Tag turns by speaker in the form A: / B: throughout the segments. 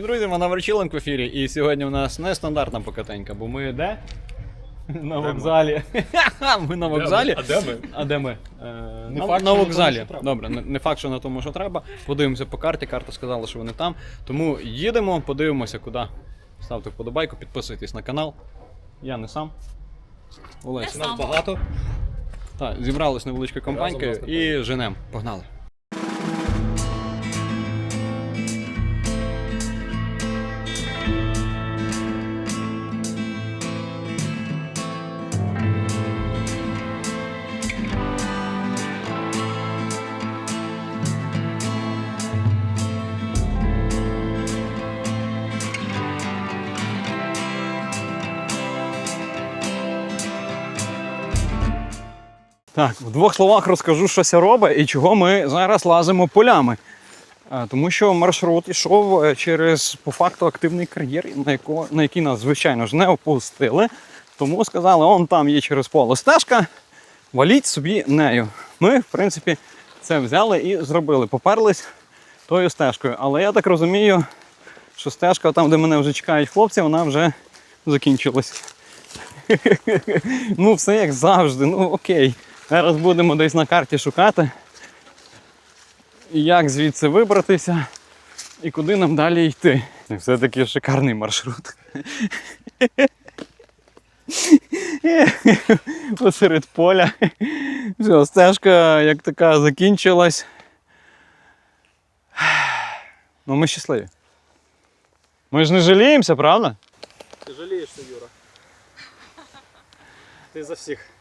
A: друзі, вона Верчиленк в ефірі. І сьогодні у нас нестандартна покатенька, бо ми де? На вокзалі. Ми на вокзалі.
B: А де ми?
A: А де ми? Е,
B: Не
A: на,
B: факт,
A: на
B: що на
A: вокзалі.
B: тому, що треба.
A: Добре, не, не факт, що на тому, що треба. Подивимося по карті. Карта сказала, що вони там. Тому їдемо, подивимося, куди. Ставте вподобайку, підписуйтесь на канал. Я не сам. Олесь.
B: Нас багато.
A: Так, зібрались невеличкою компанькою
B: нас
A: і женем. Погнали. Так, в двох словах розкажу, що це робить і чого ми зараз лазимо полями. Тому що маршрут йшов е, через по факту активний кар'єр, на, яко, на який нас, звичайно ж, не опустили. Тому сказали, он там є через поле стежка, валіть собі нею. Ми, в принципі, це взяли і зробили. Поперлись тою стежкою. Але я так розумію, що стежка, там, де мене вже чекають хлопці, вона вже закінчилась. ну, все як завжди, ну окей. Зараз будемо десь на карті шукати, як звідси вибратися і куди нам далі йти. Все-таки шикарний маршрут. Посеред поля. Все, стежка як така закінчилась. Ну, ми щасливі. Ми ж не жаліємося, правда?
B: Ти жалієшся, Юра. Ти за всіх.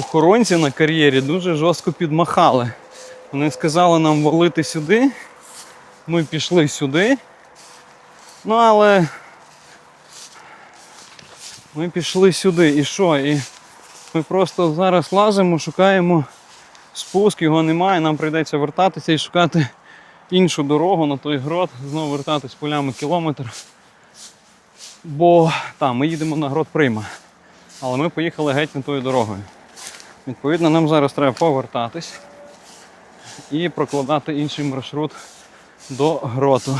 A: Охоронці на кар'єрі дуже жорстко підмахали. Вони сказали нам валити сюди. Ми пішли сюди. Ну, але ми пішли сюди. І що? І ми просто зараз лазимо, шукаємо спуск, його немає. Нам прийдеться вертатися і шукати іншу дорогу на той грот, знову вертатись полями кілометр. Бо там ми їдемо на грот Прима. Але ми поїхали геть не тою дорогою. Відповідно, нам зараз треба повертатись і прокладати інший маршрут до гроту.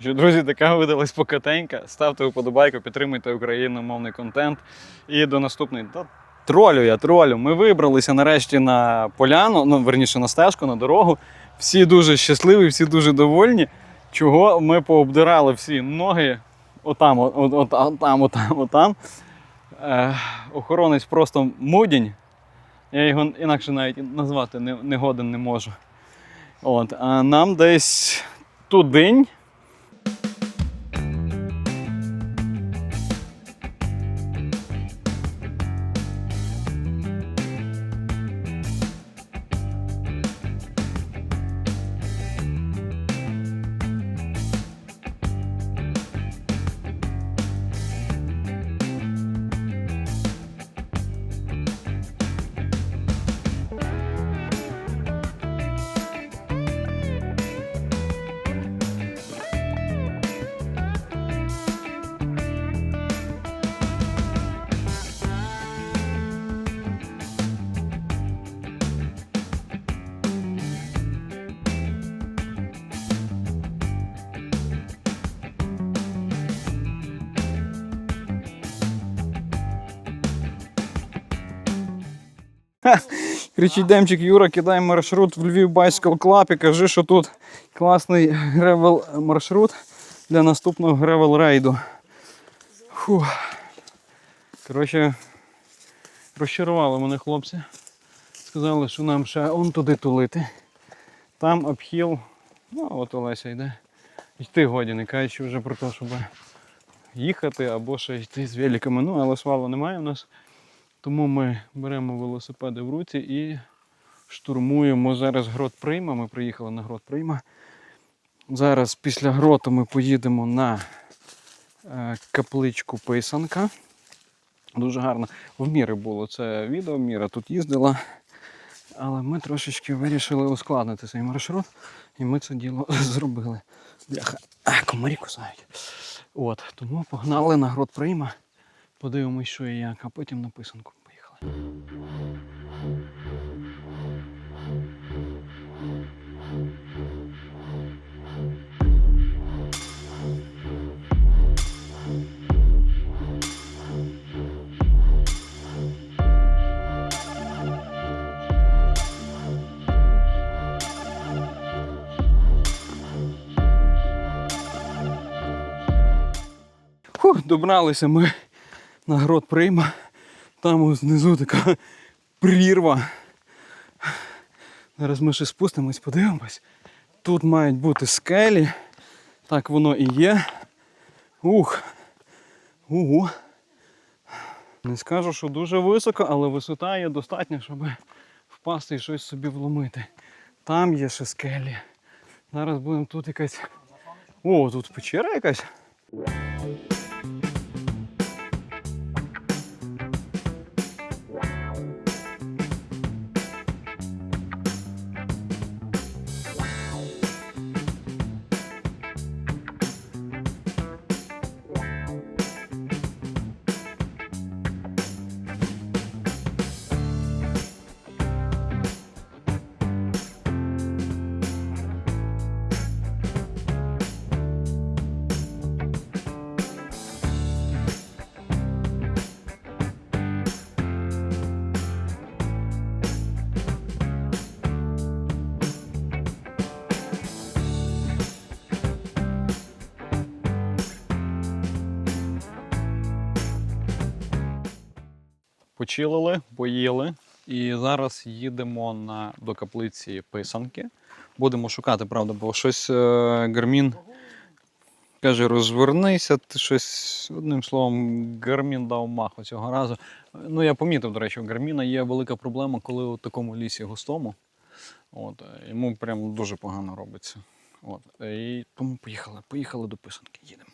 A: Що, друзі, така видалась покатенька. Ставте вподобайку, підтримуйте україномовний контент. І до наступної. Тролю я, тролю. Ми вибралися нарешті на поляну, ну верніше на стежку, на дорогу. Всі дуже щасливі, всі дуже довольні. Чого ми пообдирали всі ноги отам, от, от, от, отам, отам, отам. Е, охоронець просто мудінь. Я його інакше навіть назвати не, не годен не можу. От, а нам десь тудинь. Кричить Демчик Юра, кидай маршрут в Львів Bicycle Club і кажи, що тут класний гревел маршрут для наступного гревел рейду. Коротше, розчарували мене хлопці. Сказали, що нам ще он туди тулити. Там обхіл. Ну, от Олеся йде. Йти годі, не кажучи вже про те, щоб їхати або ще йти з великами. Ну, але свалу немає в нас. Тому ми беремо велосипеди в руці і штурмуємо зараз грот Прийма. Ми приїхали на грот Прийма. Зараз після гроту ми поїдемо на е, капличку писанка. Дуже гарно. В міри було це відео, Міра тут їздила. Але ми трошечки вирішили ускладнити цей маршрут, і ми це діло зробили. Бляха, комарі кусають. От, тому погнали на грот прийма, подивимось, що і як, а потім на писанку поїхали. Добралися ми на грот прийма. Там знизу така прірва. Зараз ми ще спустимось, подивимось. Тут мають бути скелі. Так воно і є. Ух. Угу. Не скажу, що дуже високо, але висота є достатня, щоб впасти і щось собі вломити. Там є ще скелі. Зараз будемо тут якась. О, тут печера якась.
C: Почилили, поїли. І зараз їдемо на, до каплиці писанки. Будемо шукати, правда, бо щось е, Гармін каже, розвернися, ти щось, одним словом, Гармін дав маху цього разу. Ну, я помітив, до речі, у Гарміна є велика проблема, коли у такому лісі густому. От, е, йому прям дуже погано робиться. От, е, і тому поїхали, поїхали до писанки, їдемо.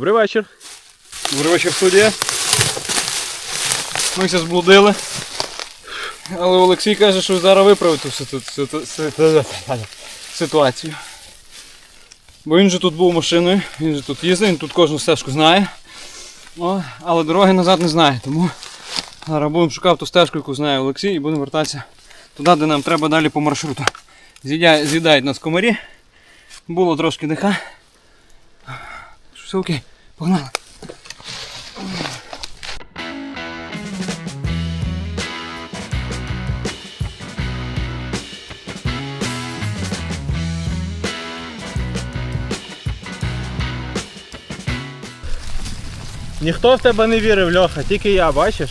B: Добрий вечір.
A: Добрий вечір, студія. Ми зараз блудили. Але Олексій каже, що зараз виправить ситу- ситуацію. Бо він же тут був машиною, він же тут їздив, він тут кожну стежку знає. О, але дороги назад не знає. Тому зараз будемо шукати ту стежку, яку знає Олексій, і будемо вертатися туди, де нам треба далі по маршруту. З'їдають нас комарі. Було трошки диха. Все окей, погнали.
B: Ніхто в тебе не вірив, Льоха, тільки я, бачиш?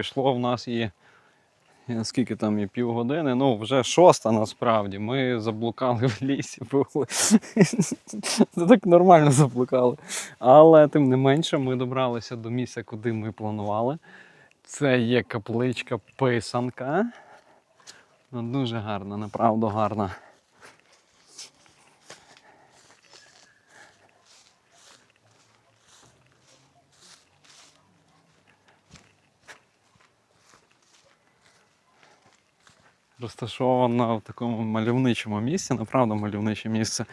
A: Пройшло в нас і е, скільки там і півгодини, ну вже шоста насправді. Ми заблукали в лісі. Це так нормально заблукали. Але тим не менше ми добралися до місця, куди ми планували. Це є капличка писанка. Ну, дуже гарна, направду гарна. Розташована в такому мальовничому місці, направду мальовниче місце.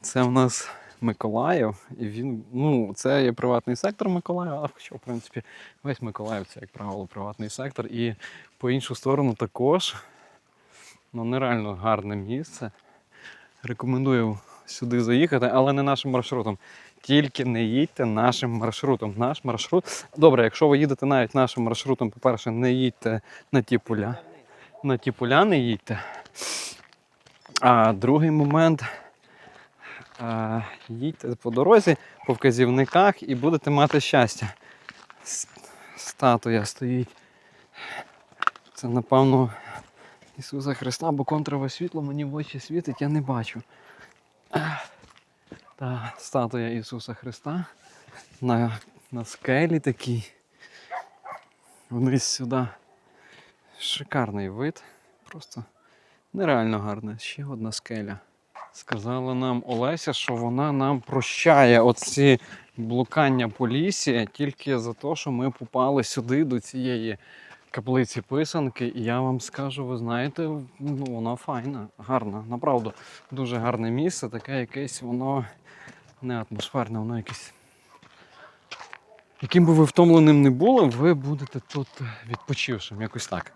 A: Це в нас Миколаїв, і він, ну, це є приватний сектор Миколаєва, хоча, в принципі, весь Миколаїв це, як правило, приватний сектор. І по іншу сторону також ну, нереально гарне місце. Рекомендую сюди заїхати, але не нашим маршрутом. Тільки не їдьте нашим маршрутом. Наш маршрут. Добре, якщо ви їдете навіть нашим маршрутом, по-перше, не їдьте на ті поля. На ті поля не їдьте. А другий момент. А, їдьте по дорозі, по вказівниках і будете мати щастя. Статуя стоїть. Це, напевно, Ісуса Христа, бо контрове світло мені в очі світить, я не бачу. Та статуя Ісуса Христа на, на скелі такій. Вниз сюди. Шикарний вид. Просто нереально гарне. Ще одна скеля. Сказала нам Олеся, що вона нам прощає оці блукання по лісі тільки за те, що ми попали сюди до цієї каплиці писанки. І я вам скажу, ви знаєте, ну вона файна, гарна. Направду, дуже гарне місце, таке якесь воно не атмосферне, воно якесь. Яким би ви втомленим не були, ви будете тут відпочившим, якось так.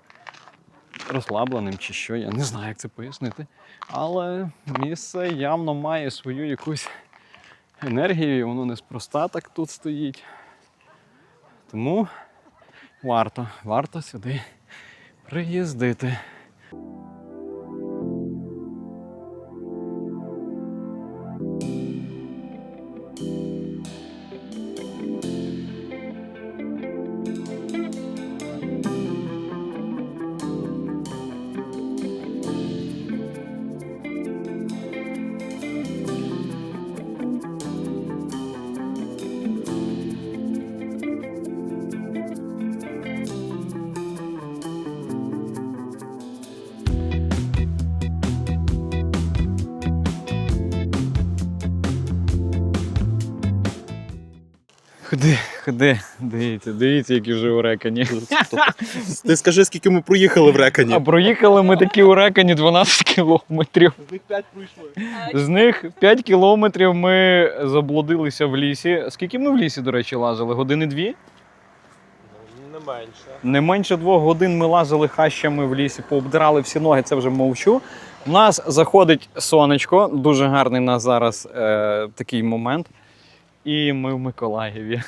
A: Розслабленим чи що, я не знаю, як це пояснити. Але місце явно має свою якусь енергію, і воно неспроста так тут стоїть. Тому варто, варто сюди приїздити. Ходи, ходи, дивіться, дивіться, які вже урекані.
B: Ти скажи, скільки ми проїхали в Рекані.
A: А проїхали ми такі урекані 12 кілометрів.
B: З них 5 пройшли.
A: З них 5 кілометрів ми заблудилися в лісі. Скільки ми в лісі, до речі, лазили? Години дві?
B: Не менше.
A: Не менше двох годин ми лазили хащами в лісі, пообдирали всі ноги, це вже мовчу. У нас заходить сонечко, дуже гарний у нас зараз е, такий момент. І ми в Миколаєві.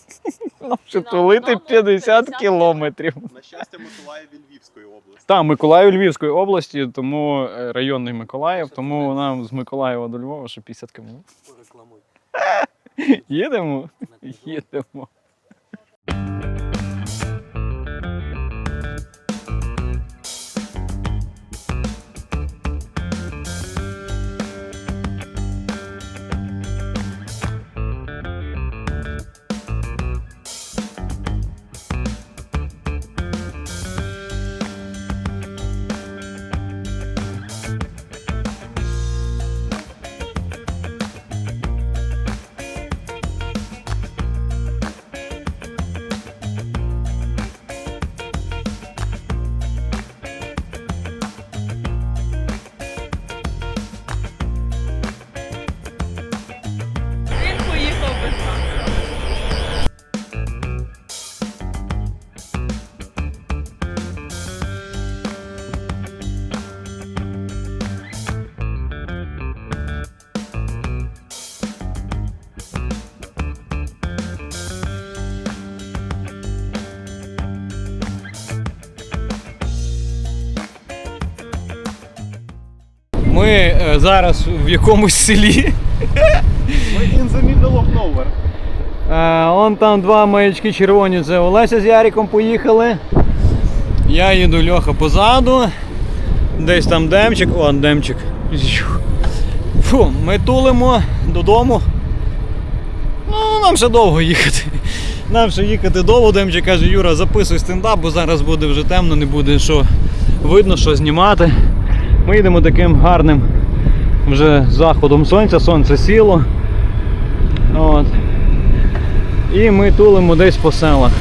A: Нам ще тулити 50 кілометрів.
B: На щастя, Миколаєві Львівської області.
A: Так, Миколаїв Львівської області, тому е, районний Миколаїв, тому нам з Миколаєва до Львова ще 50 км. Їдемо? Їдемо. Ми е, зараз в якомусь селі.
B: Ми in the middle of nowhere.
A: Е, он там два маячки червоні. Це Олеся з Яриком поїхали. Я їду Льоха позаду. Десь там демчик. О, демчик. Фу, ми тулимо додому. Ну, нам ще довго їхати. Нам ще їхати довго. Демчик каже, Юра, записуй стендап, бо зараз буде вже темно, не буде що видно, що знімати. Ми йдемо таким гарним вже заходом сонця, сонце сіло. От. І ми тулимо десь по селах.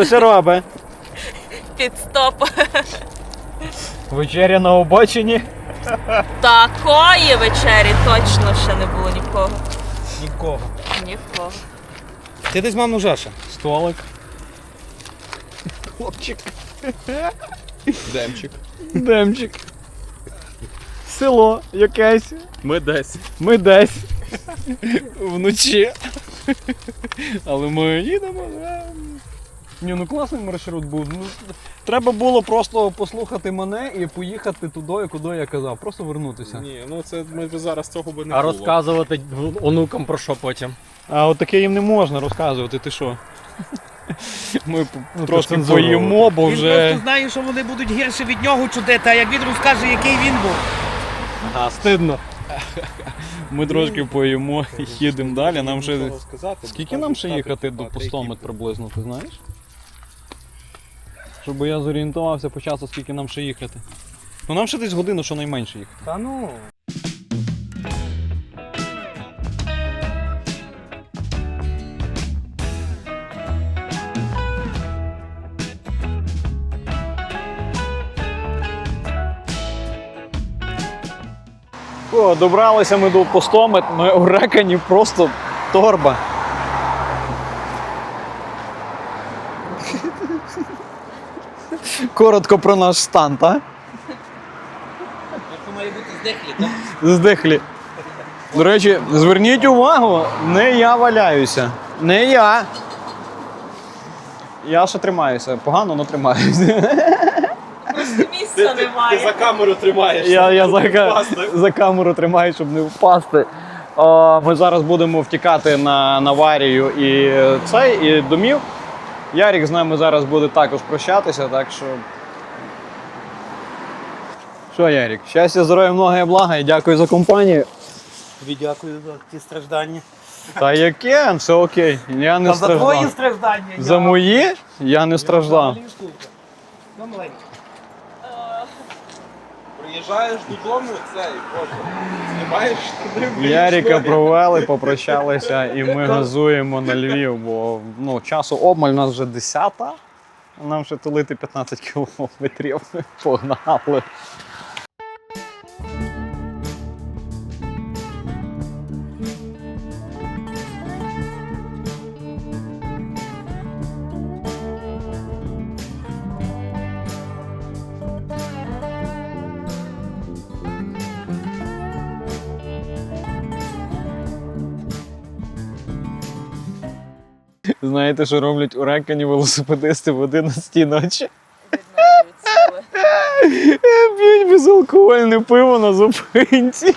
A: Що ти ще робиш?
D: Підстоп.
A: Вечеря на обочині.
D: Такої вечері точно ще не було нікого.
E: Нікого.
D: Нікого.
E: Ти десь мам Жаша.
A: Столик.
E: Хлопчик.
B: Демчик.
A: Демчик. Село якесь.
B: Ми десь.
A: Ми десь. Вночі. Але ми їдемо. Ні, ну класний маршрут був. Ну, треба було просто послухати мене і поїхати туди, куди я казав. Просто вернутися.
B: Ні, ну це ми б зараз цього би не
E: А
B: було.
E: розказувати онукам про що потім?
A: А от таке їм не можна розказувати, ти що? Ми п- трошки поїмо, бо
F: Він
A: вже.
F: просто знає, що вони будуть гірше від нього чудити, а як він розкаже, який він був.
E: А, стидно.
A: Ми трошки поїмо і їдемо далі. Нам ще. Скільки нам ще їхати до
B: так,
A: Пустомет приблизно, ти знаєш? Щоб я зорієнтувався по часу, скільки нам ще їхати. Ну нам ще десь годину, що найменше їхати.
E: Та ну.
A: О, добралися ми до Пустомет, ми у Рекані просто торба. Коротко про наш стан, так?
F: Це має бути здихлі, так?
A: Здихлі. До речі, зверніть увагу, не я валяюся. Не я. Я ще тримаюся. Погано, але тримаюся.
D: Місця
B: Ти, ти, ти за камеру тримаєш.
A: Я, я за, ка- за камеру тримаю, щоб не впасти. О, ми зараз будемо втікати на, на аварію і цей, і домів. Ярік з нами зараз буде також прощатися, так що. Що, Ярік? Щастя, здоров'я, много і блага і дякую за компанію.
E: Тобі дякую за ті страждання.
A: Та яке? Все окей. Я не
F: Та за твої страждання.
A: За мої я не страждав.
F: Ну, маленькі.
B: Приїжджаєш додому, це і просто знімаєш туди.
A: Яріка провели, попрощалися і ми газуємо на Львів, бо ну, часу обмаль, у нас вже 10-та, а нам ще тулити 15 кілометрів. Погнали. Знаєте, що роблять у Рекані велосипедисти в 11 ночі? П'ють безалкогольне пиво на зупинці.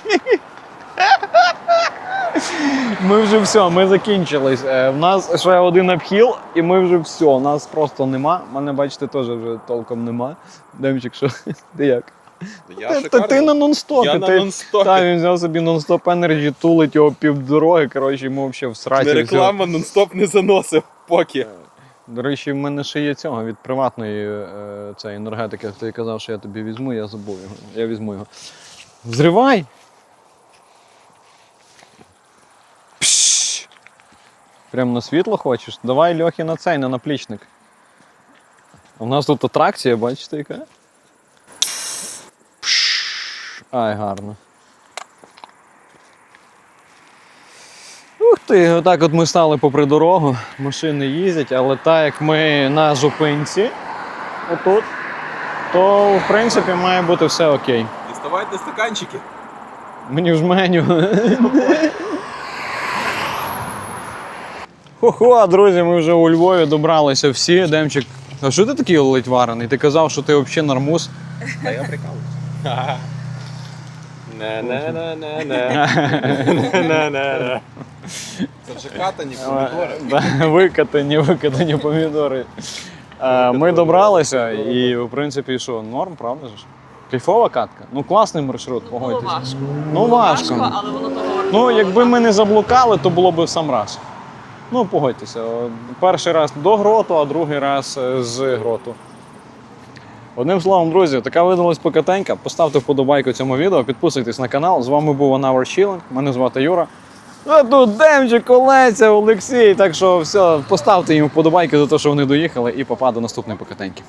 A: Ми вже все, ми закінчились. Е, В нас ще один обхіл, і ми вже все. Нас просто нема. Мене, бачите, теж вже толком нема. Демчик, що ти як?
B: Я
A: Та,
B: шикарно.
A: ти на нон-стопі.
B: Я на нон-стопі.
A: Та, він взяв собі нон-стоп енерджі, тулить його півдороги. Коротше, йому взагалі в сраці.
B: Не реклама, нон-стоп не заносив поки.
A: До речі, в мене ще є цього від приватної е, цієї енергетики. Ти казав, що я тобі візьму, я забув його. Я візьму його. Взривай! Прям на світло хочеш? Давай Льохи на цей, на наплічник. У нас тут атракція, бачите, яка? Ай, гарно. Ух ти, отак от ми стали попри дорогу, машини їздять, але так як ми на зупинці, отут, то в принципі має бути все окей.
B: Діставайте стаканчики.
A: Мені в жменю. Хо-хо, друзі, ми вже у Львові добралися всі. Демчик, а що ти такий ледь варений? Ти казав, що ти взагалі нормус.
B: Та я прикалуюсь. Не-не-не-не-не. Це вже катані помідори.
A: Да, Викатані, викатані помідори. Е, Ми добралися і, в принципі, що, норм, правда ж? Кайфова катка. Ну, класний маршрут,
D: Було
A: погодьтесь.
D: важко.
A: Ну, важко.
D: але воно того
A: Ну,
D: вартувало.
A: якби ми не заблукали, то було б в сам раз. Ну, погодьтеся. о, Перший раз до гроту, а другий раз е, з гроту. Одним словом, друзі, така видалась покатенька. Поставте вподобайку цьому відео, підписуйтесь на канал. З вами був Анавер Hour Chilling. Мене звати Юра. А тут Демчик, Олеся, Олексій. Так що все, поставте їм вподобайки за те, що вони доїхали, і попаду наступної покатеньки.